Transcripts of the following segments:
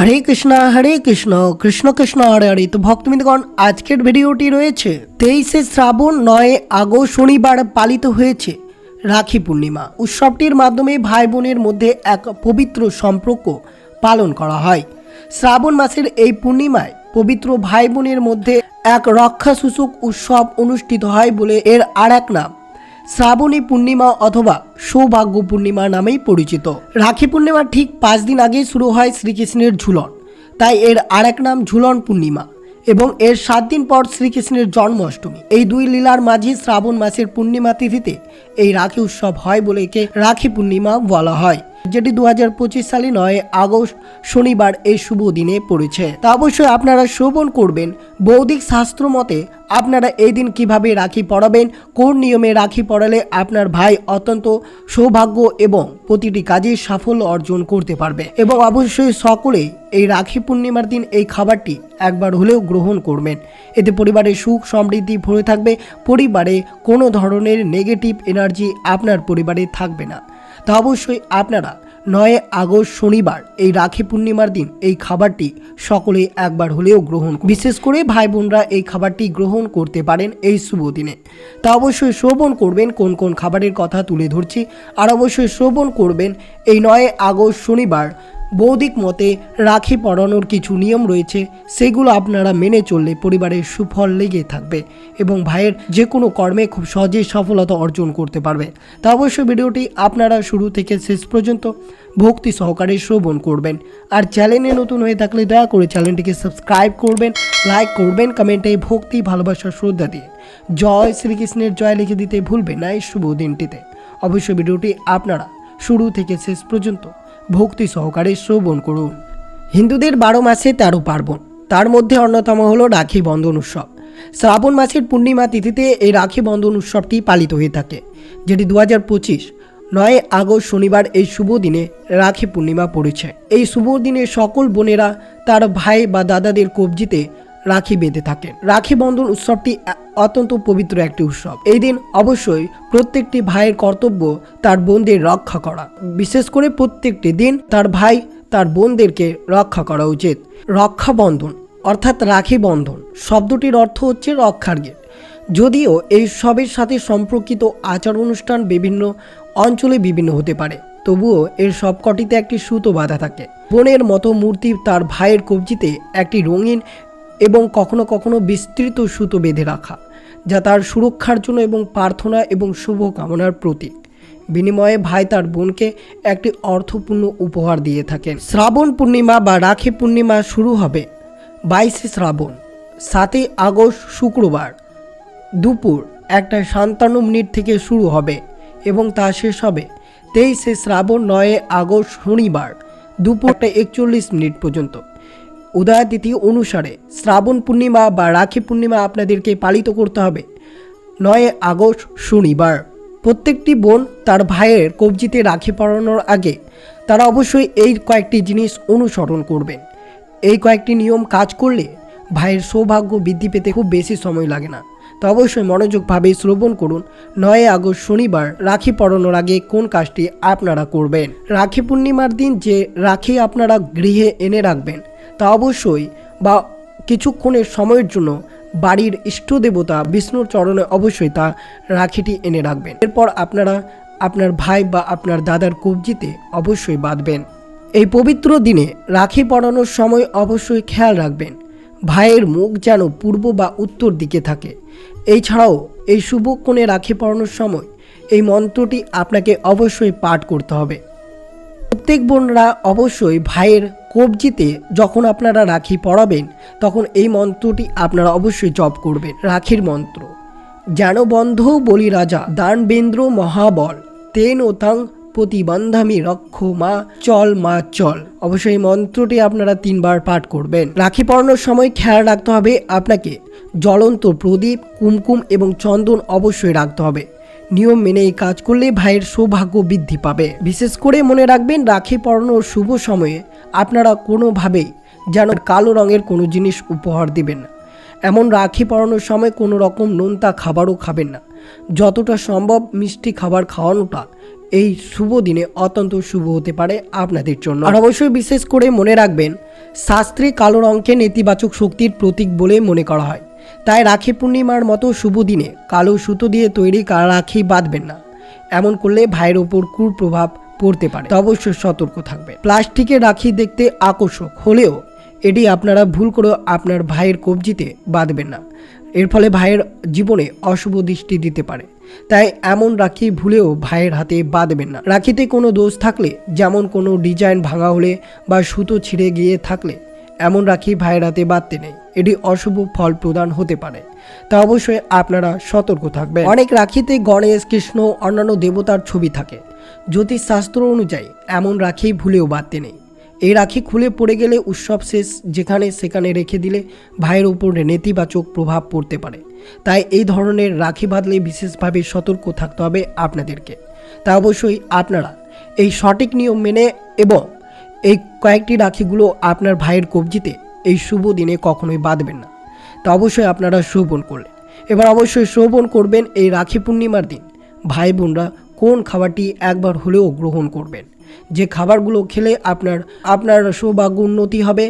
হরে কৃষ্ণ হরে কৃষ্ণ কৃষ্ণ কৃষ্ণ হরে হরে। তো ভক্তবৃন্দগণ, আজকের ভিডিওটি রয়েছে তেইশে শ্রাবণ নয় আগস্ট শনিবার পালিত হয়েছে রাখি পূর্ণিমা। উৎসবটির মাধ্যমে ভাই বোনের মধ্যে এক পবিত্র সম্পর্ক পালন করা হয়। শ্রাবণ মাসের এই পূর্ণিমায় পবিত্র ভাই বোনের মধ্যে এক রক্ষাসূচক উৎসব অনুষ্ঠিত হয় বলে এর আর এক নাম শ্রাবণী পূর্ণিমা অথবা সৌভাগ্য পূর্ণিমা নামেই পরিচিত। রাখি পূর্ণিমার ঠিক পাঁচ দিন আগেই শুরু হয় শ্রীকৃষ্ণের ঝুলন। তাই এর আরেক নাম ঝুলন পূর্ণিমা এবং এর সাত দিন পর শ্রীকৃষ্ণের জন্মাষ্টমী। এই দুই লীলার মাঝে শ্রাবণ মাসের পূর্ণিমা তিথিতে এই রাখি উৎসব হয় বলে একে রাখি পূর্ণিমা বলা হয়। যেটি দু হাজার পঁচিশ সালে নয় আগস্ট, শনিবার এই শুভ দিনে পড়েছে। তা অবশ্যই আপনারা শ্রবণ করবেন। বৌদ্ধিক শাস্ত্র মতে, আপনারা এই দিন কীভাবে রাখি পড়াবেন, কোন নিয়মে রাখি পড়ালে আপনার ভাই অত্যন্ত সৌভাগ্য এবং প্রতিটি কাজে সাফল্য অর্জন করতে পারবে। এবং অবশ্যই সকলেই এই রাখি পূর্ণিমার দিন এই খাবারটি একবার হলেও গ্রহণ করবেন। এতে পরিবারে সুখ সমৃদ্ধি ভরে থাকবে। পরিবারে কোনো ধরনের নেগেটিভ এনার্জি আপনার পরিবারে থাকবে না। তা অবশ্যই আপনারা নয় আগস্ট শনিবার এই রাখি পূর্ণিমার দিন এই খাবারটি সকলে একবার হলেও গ্রহণ বিশেষ করে ভাই বোনরা এই খাবারটি গ্রহণ করতে পারেন এই শুভ দিনে। তা অবশ্যই শ্রবণ করবেন, কোন কোন খাবারের কথা তুলে ধরছি। আর অবশ্যই শ্রবণ করবেন এই নয় আগস্ট শনিবার বৌদ্ধিক মতে রাখি পরানোর কিছু নিয়ম রয়েছে, সেগুলো আপনারা মেনে চললে পরিবারের সুফল লেগে থাকবে এবং ভাইয়ের যে কোনো কর্মে খুব সহজেই সফলতা অর্জন করতে পারবে। তা অবশ্যই ভিডিওটি আপনারা শুরু থেকে শেষ পর্যন্ত ভক্তি সহকারে শ্রবণ করবেন। আর চ্যানেলে নতুন হয়ে থাকলে দয়া করে চ্যানেলটিকে সাবস্ক্রাইব করবেন, লাইক করবেন, কমেন্টে ভক্তি, ভালোবাসা, শ্রদ্ধা দিয়ে। জয় শ্রীকৃষ্ণের জয় লিখে দিতে ভুলবেন না এই শুভ দিনটিতে। অবশ্যই ভিডিওটি আপনারা শুরু থেকে শেষ পর্যন্ত ভক্তি সহকারে শ্রবণ করুন। হিন্দুদের বারো মাসে তেরো পার্বণ। তার মধ্যে অন্যতম হলো রাখি বন্ধন উৎসব। শ্রাবণ মাসের পূর্ণিমা তিথিতে এই রাখি বন্ধন উৎসবটি পালিত হয়ে থাকে, যেটি দু হাজার পঁচিশ নয় আগস্ট শনিবার এই শুভ দিনে রাখি পূর্ণিমা পড়েছে। এই শুভ দিনে সকল বোনেরা তার ভাই বা দাদাদের কবজিতে রাখি বেঁধে থাকেন। রাখি বন্ধন উৎসবটি অত্যন্ত পবিত্র একটি উৎসব। এই দিন অবশ্যই প্রত্যেকটি ভাইয়ের কর্তব্য তার বোনদের রক্ষা করা। বিশেষ করে প্রত্যেকটি দিন তার ভাই তার বোনদেরকে রক্ষা করা উচিত। রক্ষা বন্ধন, অর্থাৎ রাখি বন্ধন, শব্দটির অর্থ হচ্ছে রক্ষার গেট। যদিও এই সবের সাথে সম্পর্কিত আচার অনুষ্ঠান বিভিন্ন অঞ্চলে বিভিন্ন হতে পারে, তবুও এর সবকটিতে একটি সুতো বাঁধা থাকে। বোনের মতো মূর্তি তার ভাইয়ের কবজিতে একটি রঙিন এবং কখনো কখনো বিস্তৃত সুতো বেঁধে রাখা, যা তার সুরক্ষার জন্য এবং প্রার্থনা এবং শুভ কামনার প্রতীক। বিনিময়ে ভাই তার বোনকে একটি অর্থপূর্ণ উপহার দিয়ে থাকেন। শ্রাবণ পূর্ণিমা বা রাখি পূর্ণিমা শুরু হবে বাইশে শ্রাবণ, সাতই আগস্ট শুক্রবার। দুপুর একটা সান্তান্ন মিনিট থেকে শুরু হবে এবং তা শেষ হবে তেইশে শ্রাবণ নয় আগস্ট শনিবার, দুপুরটা একচল্লিশ মিনিট পর্যন্ত। উদয় তিথি অনুসারে শ্রাবণ পূর্ণিমা বা রাখি পূর্ণিমা আপনাদেরকে পালিত করতে হবে। নয় আগস্ট শনিবার। প্রত্যেকটি বোন তার ভাইয়ের কবজিতে রাখি পরানোর আগে তারা অবশ্যই এই কয়েকটি জিনিস অনুসরণ করবেন এই কয়েকটি নিয়ম কাজ করলে ভাইয়ের সৌভাগ্য বৃদ্ধি পেতে খুব বেশি সময় লাগে না। তো অবশ্যই মনোযোগভাবে শ্রবণ করুন। নয় আগস্ট শনিবার রাখি পরানোর আগে কোন কাজটি আপনারা করবেন? রাখি পূর্ণিমার দিন যে রাখি আপনারা গৃহে এনে রাখবেন তা অবশ্যই বা কিছুক্ষণের সময়ের জন্য বাড়ির ইষ্ট দেবতা বিষ্ণুর চরণে অবশ্যই তা রাখিটি এনে রাখবেন। এরপর আপনারা আপনার ভাই বা আপনার দাদার কবজিতে অবশ্যই বাঁধবেন। এই পবিত্র দিনে রাখি পরানোর সময় অবশ্যই খেয়াল রাখবেন। ভাইয়ের মুখ যেন পূর্ব বা উত্তর দিকে থাকে। এই শুভ কোণে রাখি পরানোর সময় এই মন্ত্রটি আপনাকে অবশ্যই পাঠ করতে হবে। প্রত্যেক বোনরা অবশ্যই ভাইয়ের কবজিতে যখন আপনারা রাখি পড়াবেন, তখন এই মন্ত্রটি আপনারা অবশ্যই জপ করবেন, রাখির মন্ত্র। যেন বন্ধ বলি রাজা, দানবেন্দ্র মহাবল, তেন ওতাং প্রতিবন্ধামি রক্ষ মা, চল মা, চল। অবশ্যই মন্ত্রটি আপনারা তিনবার পাঠ করবেন। রাখি পড়ানোর সময় খেয়াল রাখতে হবে, আপনাকে জ্বলন্ত প্রদীপ, কুমকুম এবং চন্দন অবশ্যই রাখতে হবে। নিয়ম মেনে এই কাজ করলে ভাইয়ের সৌভাগ্য বৃদ্ধি পাবে। বিশেষ করে মনে রাখবেন, রাখি পড়ানোর শুভ সময়ে আপনারা কোনোভাবেই যেন কালো রঙের কোনো জিনিস উপহার দিবেন না। এমন রাখি পরানোর সময় কোনো রকম নোনতা খাবারও খাবেন না। যতটা সম্ভব মিষ্টি খাবার খাওয়ানোটা এই শুভ দিনে অত্যন্ত শুভ হতে পারে আপনাদের জন্য। আর অবশ্যই বিশেষ করে মনে রাখবেন, শাস্ত্রে কালো রঙকে নেতিবাচক শক্তির প্রতীক বলে মনে করা হয়। তাই রাখি পূর্ণিমার মতো শুভ দিনে কালো সুতো দিয়ে তৈরি রাখি বাঁধবেন না। এমন করলে ভাইয়ের ওপর কুপ্রভাব পড়তে পারে। অবশ্যই সতর্ক থাকবে। প্লাস্টিকের রাখি দেখতে আকর্ষক হলেও এটি আপনারা ভুল করে আপনার ভাইয়ের কবজিতে বাঁধবেন না। এর ফলে ভাইয়ের জীবনে অশুভ দৃষ্টি দিতে পারে। তাই এমন রাখি ভুলেও ভাইয়ের হাতে বাঁধবেন না। রাখিতে কোনো দোষ থাকলে, যেমন কোনো ডিজাইন ভাঙা হলে বা সুতো ছিঁড়ে গিয়ে থাকলে, এমন রাখি ভাইয়ের হাতে বাঁধতে নেই। এটি অশুভ ফল প্রদান হতে পারে। তা অবশ্যই আপনারা সতর্ক থাকবেন। অনেক রাখিতে গণেশ, কৃষ্ণ, অন্যান্য দেবতার ছবি থাকে। জ্যোতিষ শাস্ত্র অনুযায়ী এমন রাখি ভুলেও বাঁধতে নেই। এই রাখি খুলে পড়ে গেলে উৎসব শেষ, যেখানে সেখানে রেখে দিলে ভাইয়ের উপর নেতিবাচক প্রভাব পড়তে পারে। তাই এই ধরনের রাখি বাঁধলে বিশেষভাবে সতর্ক থাকতে হবে আপনাদেরকে। তা অবশ্যই আপনারা এই সঠিক নিয়ম মেনে এবং এই কয়েকটি রাখিগুলো আপনার ভাইয়ের কবজিতে এই শুভ দিনে কখনোই বাঁধবেন না। তা অবশ্যই আপনারা শোভন করলেন এবার অবশ্যই শোভন করবেন এই রাখি পূর্ণিমার দিন। ভাই বোনরা কোন খাবারটি একবার হলেও গ্রহণ করবেন। যে খাবারগুলো খেলে আপনার আপনার সৌভাগ্য উন্নতি হবে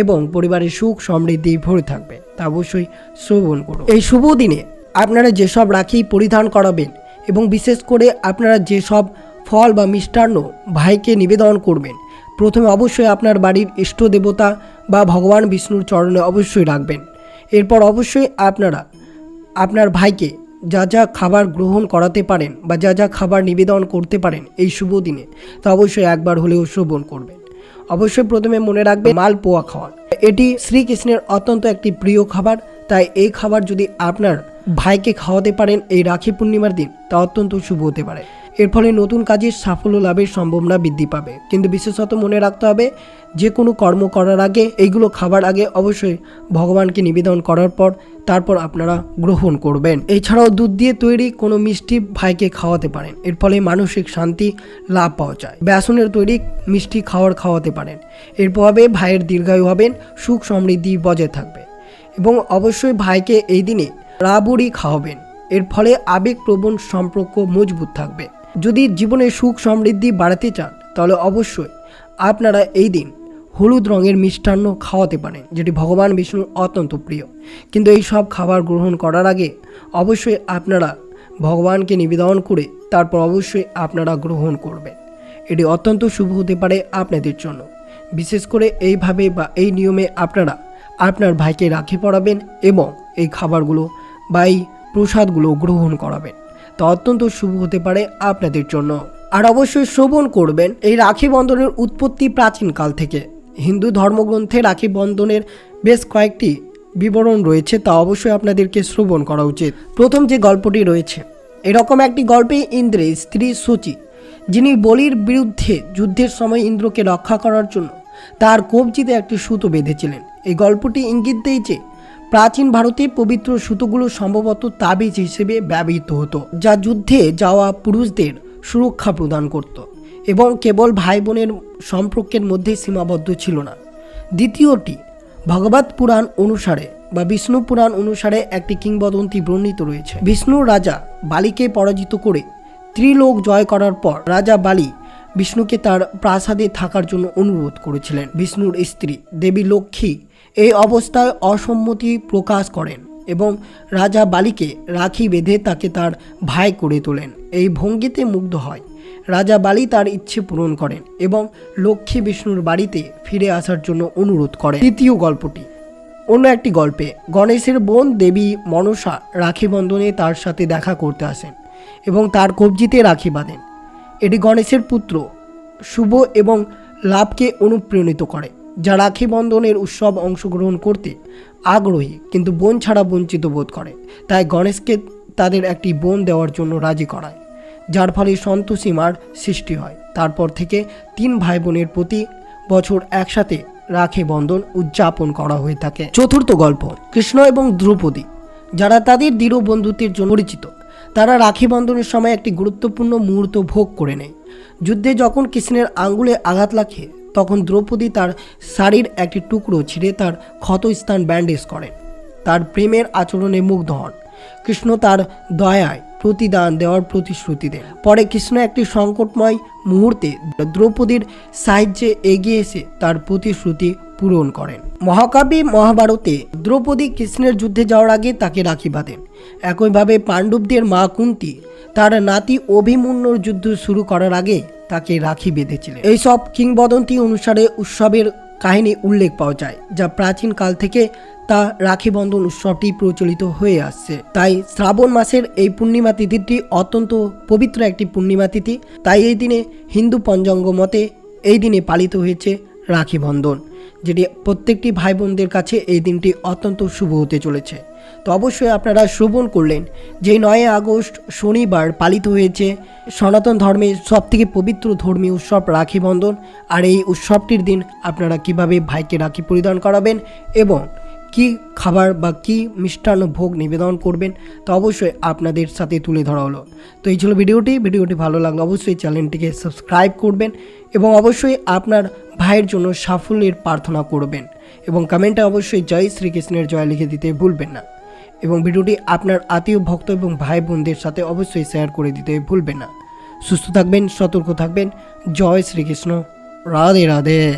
এবং পরিবারের সুখ সমৃদ্ধি ভরে থাকবে, তা অবশ্যই শ্রবণ করুন। এই শুভ দিনে আপনারা যেসব রাখি পরিধান করাবেন এবং বিশেষ করে আপনারা যেসব ফল বা মিষ্টান্ন ভাইকে নিবেদন করবেন, প্রথমে অবশ্যই আপনার বাড়ির ইষ্ট দেবতা বা ভগবান বিষ্ণুর চরণে অবশ্যই রাখবেন। এরপর অবশ্যই আপনারা, আপনার ভাইকে যা যা খাবার গ্রহণ করাতে পারেন বা যা যা খাবার নিবেদন করতে পারেন এই শুভ দিনে, তা অবশ্যই একবার হলেও শ্রবণ করবেন। অবশ্যই প্রথমে মনে রাখবেন মালপোয়া খাওয়ান এটি শ্রীকৃষ্ণের অত্যন্ত একটি প্রিয় খাবার, তাই এই খাবার যদি আপনার ভাইকে খাওয়াতে পারেন এই রাখি পূর্ণিমার দিন, তা অত্যন্ত শুভ হতে পারে। এর ফলে নতুন কাজের সাফল্য লাভের সম্ভাবনা বৃদ্ধি পাবে। কিন্তু বিশেষত মনে রাখতে হবে, যে কোনো কর্ম করার আগে, এইগুলো খাবার আগে অবশ্যই ভগবানকে নিবেদন করার পর তারপর আপনারা গ্রহণ করবেন। এছাড়াও দুধ দিয়ে তৈরি কোনো মিষ্টি ভাইকে খাওয়াতে পারেন। এর ফলে মানসিক শান্তি লাভ পাওয়া যায়। বেসনের তৈরি মিষ্টি খাওয়ার খাওয়াতে পারেন। এর প্রভাবে ভাইয়ের দীর্ঘায়ু হবেন, সুখ সমৃদ্ধি বজায় থাকবে এবং অবশ্যই ভাইকে এই দিনে রাবড়ি খাওয়াবেন। এর ফলে আবেগপ্রবণ সম্পর্ক মজবুত থাকবে। যদি জীবনে সুখ সমৃদ্ধি বাড়াতে চান, তাহলে অবশ্যই আপনারা এই দিন হলুদ রঙের মিষ্টান্ন খাওয়াতে পারেন যেটি ভগবান বিষ্ণুর অত্যন্ত প্রিয়। কিন্তু এই সব খাবার গ্রহণ করার আগে অবশ্যই আপনারা ভগবানকে নিবেদন করে তারপর অবশ্যই আপনারা গ্রহণ করবেন। এটি অত্যন্ত শুভ হতে পারে আপনাদের জন্য। বিশেষ করে এইভাবে বা এই নিয়মে আপনারা আপনার ভাইকে রাখি পরাবেন এবং এই খাবারগুলো বা এই প্রসাদগুলো গ্রহণ করাবেন। তা অত্যন্ত শুভ হতে পারে আপনাদের জন্য। আর অবশ্যই শ্রবণ করবেন এই রাখি বন্ধনের উৎপত্তি প্রাচীনকাল থেকে। হিন্দু ধর্মগ্রন্থে রাখি বন্ধনের বেশ কয়েকটি বিবরণ রয়েছে, তা অবশ্যই আপনাদেরকে শ্রবণ করা উচিত। প্রথম যে গল্পটি রয়েছে, এরকম একটি গল্পে ইন্দ্রের স্ত্রী সূচি, যিনি বলির বিরুদ্ধে যুদ্ধের সময় ইন্দ্রকে রক্ষা করার জন্য তার কবজিতে একটি সুতো বেঁধেছিলেন। এই গল্পটি ইঙ্গিত দেয় যে, প্রাচীন ভারতে পবিত্র সুতোগুলো সম্ভবত তাবিজ হিসেবে ব্যবহৃত হতো, যা যুদ্ধে যাওয়া পুরুষদের সুরক্ষা প্রদান করত। এবং কেবল ভাই বোনের সম্পর্কের মধ্যেই সীমাবদ্ধ ছিল না। দ্বিতীয়টি, ভগবত পুরাণ অনুসারে বা বিষ্ণু পুরাণ অনুসারে একটি কিংবদন্তি বর্ণিত রয়েছে। বিষ্ণুর রাজা বালিকে পরাজিত করে ত্রিলোক জয় করার পর রাজা বালি বিষ্ণুকে তার প্রাসাদে থাকার জন্য অনুরোধ করেছিলেন। বিষ্ণুর স্ত্রী দেবী লক্ষ্মী এই অবস্থায় অসম্মতি প্রকাশ করেন এবং রাজা বালিকে রাখি বেঁধে তাকে তার ভাই করে তোলেন। এই ভঙ্গিতে মুগ্ধ হয়। রাজা বালি তার ইচ্ছে পূরণ করেন এবং লক্ষ্মী বিষ্ণুর বাড়িতে ফিরে আসার জন্য অনুরোধ করেন। তৃতীয় গল্পটি। অন্য একটি গল্পে গণেশের বোন দেবী মনসা রাখি বন্ধনে তার সাথে দেখা করতে আসেন এবং তার কবজিতে রাখি বাঁধেন। এটি গণেশের পুত্র, শুভ এবং লাভকে অনুপ্রাণিত করে, যা রাখি বন্ধনের উৎসব অংশগ্রহণ করতে আগ্রহী কিন্তু বোন ছাড়া বঞ্চিত বোধ করে। তাই গণেশকে তাদের একটি বোন দেওয়ার জন্য রাজি করায়। যার ফলে সন্তোষীমার সৃষ্টি হয়। তারপর থেকে তিন ভাই বোনের প্রতি বছর একসাথে রাখে বন্ধন উদযাপন করা হয়ে থাকে। চতুর্থ গল্প, কৃষ্ণ এবং দ্রৌপদী। যারা তাদের দৃঢ় বন্ধুত্বের জন্য পরিচিত, তারা রাখি বন্ধনের সময় একটি গুরুত্বপূর্ণ মুহূর্ত ভোগ করে নেয়। যুদ্ধে যখন কৃষ্ণের আঙ্গুলে আঘাত লাগে, তখন দ্রৌপদী তার শাড়ির একটি টুকরো ছিঁড়ে তার ক্ষতস্থান ব্যান্ডেজ করেন। তার প্রেমের আচরণে মুগ্ধ হন। কৃষ্ণ তার দয়ায় প্রতিদান দেওয়ার প্রতিশ্রুতি দেন। পরে কৃষ্ণ একটি সংকটময় মুহূর্তে দ্রৌপদীর সাহায্যে এগিয়ে এসে তার প্রতিশ্রুতি পূরণ করেন। মহাকাব্যে মহাভারতে দ্রৌপদী কৃষ্ণের যুদ্ধে যাওয়ার আগে তাকে রাখি বাঁধেন। একইভাবে পাণ্ডবদের মা কুন্তি তার নাতি অভিমন্যুর যুদ্ধ শুরু করার আগে তাকে রাখি বেঁধেছিলেন। এইসব কিংবদন্তি অনুসারে উৎসবের কাহিনী উল্লেখ পাওয়া যায়, যা প্রাচীন কাল থেকে তা রাখি বন্ধন উৎসবটি প্রচলিত হয়ে আসছে। তাই শ্রাবণ মাসের এই পূর্ণিমা তিথিটি অত্যন্ত পবিত্র একটি পূর্ণিমা তিথি। তাই এই দিনে হিন্দু পঞ্চঙ্গ মতে এই দিনে পালিত হয়েছে রাখি বন্ধন, যেটি প্রত্যেকটি ভাই বোনদের কাছে এই দিনটি অত্যন্ত শুভ হতে চলেছে। তো অবশ্যই আপনারা শ্রবণ করলেন। যে নয় আগস্ট শনিবার পালিত হয়েছে, সনাতন ধর্মের সবথেকে পবিত্র ধর্মীয় উৎসব রাখি বন্ধন। আর এই উৎসবটির দিন আপনারা কীভাবে ভাইকে রাখি পরিধান করাবেন এবং কি খাবার বা কি মিষ্টান্ন ভোগ নিবেদন করবেন, তা অবশ্যই আপনাদের সাথে তুলে ধরা হলো। তো এই ছিল ভিডিওটি। ভিডিওটি ভালো লাগলে অবশ্যই চ্যানেলটিকে সাবস্ক্রাইব করবেন এবং অবশ্যই আপনার ভাইয়ের জন্য সাফল্যের প্রার্থনা করবেন। এবং কমেন্টে অবশ্যই জয় শ্রীকৃষ্ণের জয় লিখে দিতে ভুলবেন না। এবং ভিডিওটি আপনার আত্মীয়, ভক্ত এবং ভাই বোনদের সাথে অবশ্যই শেয়ার করে দিতে ভুলবেন না। সুস্থ থাকবেন, সতর্ক থাকবেন। জয় শ্রীকৃষ্ণ। রাধে রাধে।